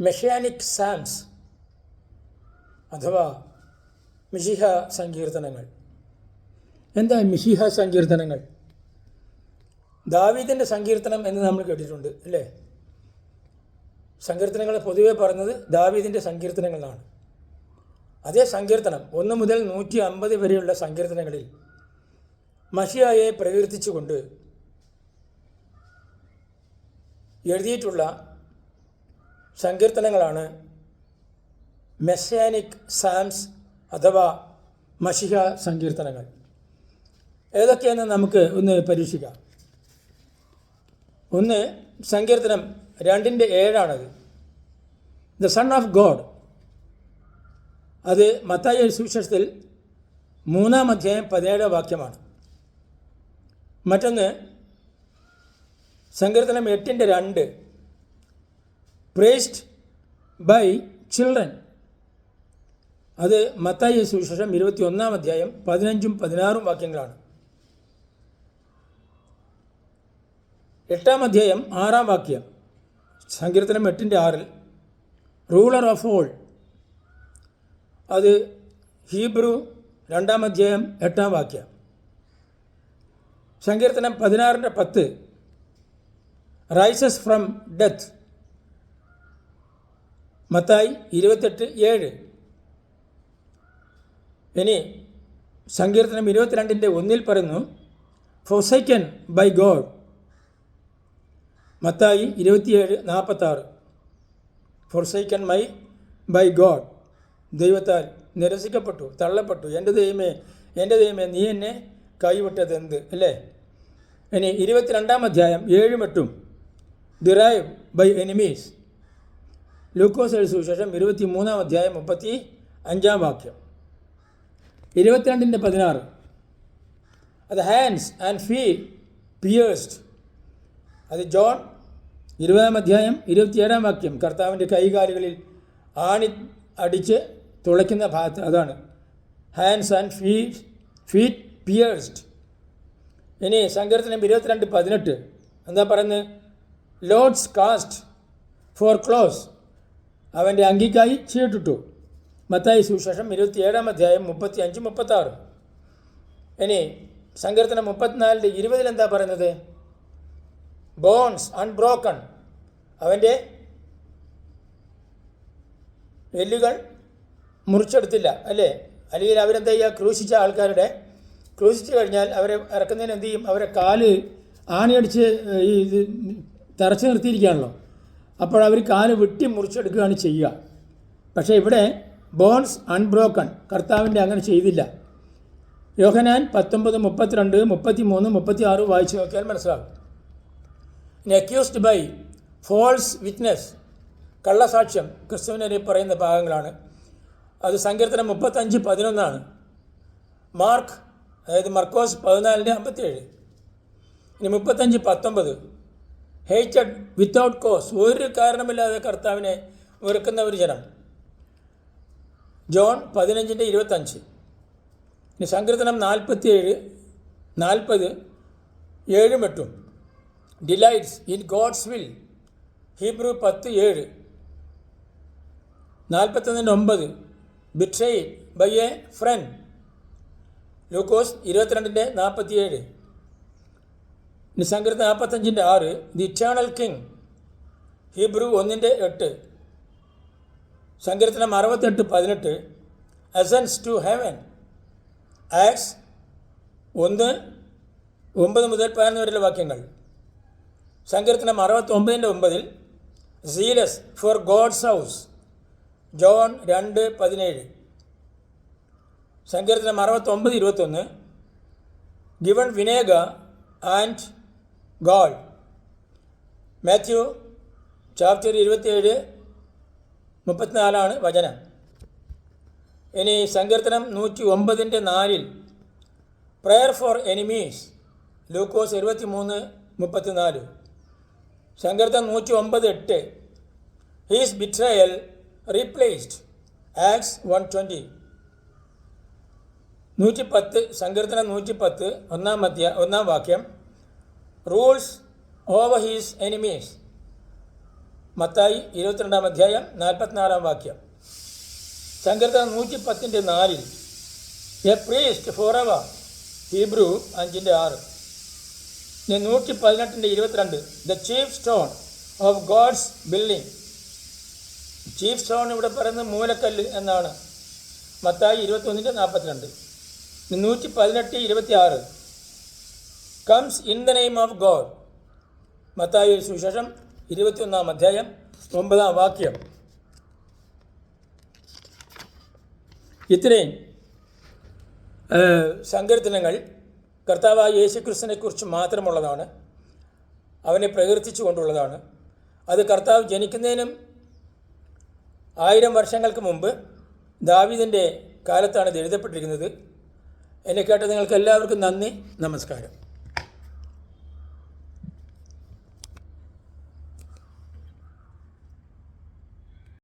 മെഷാനിക് സാംസ് അഥവാ മിഷിഹ സങ്കീർത്തനങ്ങൾ. എന്താ മിഷിഹ സങ്കീർത്തനങ്ങൾ? ദാവീദിന്റെ സങ്കീർത്തനം എന്ന് നമ്മൾ കേട്ടിട്ടുണ്ട് അല്ലേ? സങ്കീർത്തനങ്ങൾ പൊതുവെ പറഞ്ഞത് ദാവീദിന്റെ സങ്കീർത്തനങ്ങളാണ്. അതേ സങ്കീർത്തനം ഒന്ന് മുതൽ നൂറ്റി അമ്പത് വരെയുള്ള സങ്കീർത്തനങ്ങളിൽ മഷിയായെ പ്രകീർത്തിച്ചുകൊണ്ട് എഴുതിയിട്ടുള്ള സങ്കീർത്തനങ്ങളാണ്. മെസ്സാനിക് സാംസ് അഥവാ മഷിഹ സങ്കീർത്തനങ്ങൾ. ഏതൊക്കെയെന്ന് നമുക്ക് ഒന്ന് പരീക്ഷിക്കാം. ഒന്ന് സങ്കീർത്തനം രണ്ടിന്റെ ഏഴാണത്. ദ സൺ ഓഫ് ഗോഡ് അത് മത്തായ സുവിശേഷത്തിൽ മൂന്നാം അധ്യായം പതിനേഴാം വാക്യമാണ്. മറ്റൊന്ന് സങ്കീർത്തനം എട്ടിന്റെ രണ്ട്. Praised by children. അത് മത്തായി സുവിശേഷം ഇരുപത്തി ഒന്നാം അധ്യായം പതിനഞ്ചും പതിനാറും വാക്യങ്ങളാണ്. എട്ടാം അധ്യായം ആറാം വാക്യം. സങ്കീർത്തനം എട്ടിന്റെ ആറിൽ റൂളർ ഓഫ് ഓൾ. അത് ഹീബ്രു രണ്ടാം അധ്യായം എട്ടാം വാക്യം. സങ്കീർത്തനം പതിനാറിന്റെ പത്ത് റൈസസ് ഫ്രം ഡെത്ത്. മത്തായി ഇരുപത്തെട്ട് ഏഴ്. ഇനി സങ്കീർത്തനം ഇരുപത്തിരണ്ടിന്റെ ഒന്നിൽ പറയുന്നു ഫൊസൈക്കൻ ബൈ ഗോഡ് മത്തായി ഇരുപത്തിയേഴ് നാൽപ്പത്താറ് ഫൊസൈക്കൻ മൈ ബൈ ഗോഡ് ദൈവത്താൽ നിരസിക്കപ്പെട്ടു തള്ളപ്പെട്ടു. എന്റെ ദൈവമേ എന്റെ ദൈവമേ നീ എന്നെ കൈവിട്ടത് എന്ത് അല്ലേ? ഇനി ഇരുപത്തിരണ്ടാം അധ്യായം ഏഴും എട്ടും. ഡിറൈവ് ബൈ എനിമീസ് ലൂക്കോസ് എഴുതി സുവിശേഷം ഇരുപത്തി മൂന്നാം അധ്യായം മുപ്പത്തി അഞ്ചാം വാക്യം. ഇരുപത്തിരണ്ടിന്റെ പതിനാറ്. അത് ഹാൻഡ്സ് ആൻഡ് ഫീ പിയേഴ്സ്ഡ് അത് ജോൺ ഇരുപതാം അധ്യായം ഇരുപത്തിയേഴാം വാക്യം. കർത്താവിന്റെ കൈകാലുകളിൽ ആണി അടിച്ച് തുളയ്ക്കുന്ന ഭാഗത്ത് അതാണ്. Hands and fee feet pierced ഇനി സങ്കീർത്തനം ഇരുപത്തിരണ്ട് പതിനെട്ട്. എന്താ പറയുന്നത്? ലോഡ്സ് കാസ്റ്റ് ഫോർ ക്ലോസ് അവന്റെ അങ്കിക്കായി ചീട്ടിട്ടു. മത്തായി സുവിശേഷം ഇരുപത്തിയേഴാം അധ്യായം മുപ്പത്തി അഞ്ച് മുപ്പത്താറ്. ഇനി സങ്കീർത്തനം മുപ്പത്തിനാലിന്റെ ഇരുപതിൽ എന്താ പറയുന്നത്? ബോൺസ് അൺബ്രോക്കൺ അവന്റെ എല്ലുകൾ മുറിച്ചെടുത്തില്ല അല്ലേ? അല്ലെങ്കിൽ അവരെന്താ ചെയ്യുക? ക്രൂശിച്ച ആൾക്കാരുടെ ക്രൂശിച്ച് കഴിഞ്ഞാൽ അവരെ ഇറക്കുന്നതിന് എന്ത് ചെയ്യും? അവരെ കാൽ ആണിയടിച്ച് ഈ ഇത് തറച്ചു നിർത്തിയിരിക്കുകയാണല്ലോ. അപ്പോൾ അവർ കാൽ വെട്ടി മുറിച്ചെടുക്കുകയാണ് ചെയ്യുക. പക്ഷേ ഇവിടെ ബോൺസ് അൺബ്രോക്കൺ കർത്താവിന്റെ അങ്ങനെ ചെയ്തില്ല. യോഹനാൻ പത്തൊമ്പത് മുപ്പത്തിരണ്ട് മുപ്പത്തി മൂന്ന് മുപ്പത്തി ആറ് വായിച്ച് നോക്കിയാൽ മനസ്സിലാകും അക്യൂസ്ഡ് ബൈ ഫോൾസ് വിറ്റ്നസ് കള്ളസാക്ഷ്യം ക്രിസ്തുവിനെ പറയുന്ന ഭാഗങ്ങളാണ്. അത് സങ്കീർത്തനം മുപ്പത്തഞ്ച് പതിനൊന്നാണ്. മാർക്ക് അതായത് മർക്കോസ് പതിനാലിന്റെ അമ്പത്തിയേഴ്. ഇനി മുപ്പത്തഞ്ച് പത്തൊമ്പത്. ഹേറ്റഡ് വിത്തൗട്ട് കോസ് ഒരു കാരണമില്ലാതെ കർത്താവിനെ വെറുക്കുന്ന ഒരു ജനം. ജോൺ പതിനഞ്ചിന്റെ ഇരുപത്തഞ്ച്. ഇനി സങ്കീർത്തനം നാൽപ്പത്തിയേഴ് നാൽപ്പത് ഏഴും എട്ടും. Delights in God's will Hebrew പത്ത് ഏഴ്. നാൽപ്പത്തൊന്നിന്റെ ഒമ്പത്. ബിട്രൈ ബൈ എ ഫ്രണ്ട് ലൂക്കോസ് ഇരുപത്തിരണ്ടിന്റെ നാൽപ്പത്തിയേഴ്. സങ്കീർത്തനം നാൽപ്പത്തഞ്ചിന്റെ ആറ് ദി ഇറ്റേണൽ കിങ് ഹീബ്രു ഒന്നിന്റെ എട്ട്. സങ്കീർത്തനം അറുപത്തെട്ട് പതിനെട്ട്. അസൻസ് ടു ഹെവൻ ആക്സ് ഒന്ന് ഒമ്പത് മുതൽ പതിനൊന്ന് വരെയുള്ള വാക്യങ്ങൾ. സങ്കീർത്തനം അറുപത്തൊമ്പതിന്റെ ഒമ്പതിൽ zealous for God's house John രണ്ട് പതിനേഴ്. സങ്കീർത്തനം അറുപത്തൊമ്പത് ഇരുപത്തൊന്ന്. Given vinegar and God Matthew chapter ഇരുപത്തിയേഴ് മുപ്പത്തിനാലാണ് വചനം. ഇനി സങ്കീർത്തനം നൂറ്റി ഒമ്പതിന്റെ നാലിൽ പ്രെയർ ഫോർ എനിമീസ് ലൂക്കോസ് ഇരുപത്തി മൂന്ന് മുപ്പത്തിനാല്. സങ്കീർത്തനം നൂറ്റി ഒമ്പത് എട്ട് his betrayal replaced Acts one twenty നൂറ്റി പത്ത് സങ്കീർത്തനം നൂറ്റി പത്ത് ഒന്നാം മധ്യ ഒന്നാം വാക്യം. Rules over his enemies. Mathai ഇരുപത്തിരണ്ടാം അധ്യായം നാൽപ്പത്തിനാലാം വാക്യം. സങ്കീർത്തനം നൂറ്റി പത്തിന്റെ നാലിൽ a priest for ever Hebrew അഞ്ചിന്റെ ആറ്. ഇനി നൂറ്റി പതിനെട്ടിന്റെ ഇരുപത്തിരണ്ട് the chief stone of God's building chief stone ഇവിടെ പറയുന്നത് മൂലക്കല്ല് എന്നാണ്. മത്തായി ഇരുപത്തൊന്നിന്റെ നാൽപ്പത്തിരണ്ട്. നൂറ്റി പതിനെട്ട് ഇരുപത്തി ആറ് comes in the name of God മത്തായ സുവിശേഷം ഇരുപത്തിയൊന്നാം അധ്യായം ഒമ്പതാം വാക്യം. ഇത്രയും സങ്കീർത്തനങ്ങൾ കർത്താവായ യേശുക്രിസ്തുവിനെക്കുറിച്ച് മാത്രമുള്ളതാണ്. അവനെ പ്രകീർത്തിച്ചു കൊണ്ടുള്ളതാണ് അത് കർത്താവ് ജനിക്കുന്നതിനും ആയിരം വർഷങ്ങൾക്ക് മുമ്പ് ദാവിദിന്റെ കാലത്താണ് ഇത് എഴുതപ്പെട്ടിരിക്കുന്നത്. എന്നെ കേട്ട നിങ്ങൾക്ക് എല്ലാവർക്കും നന്ദി നമസ്കാരം.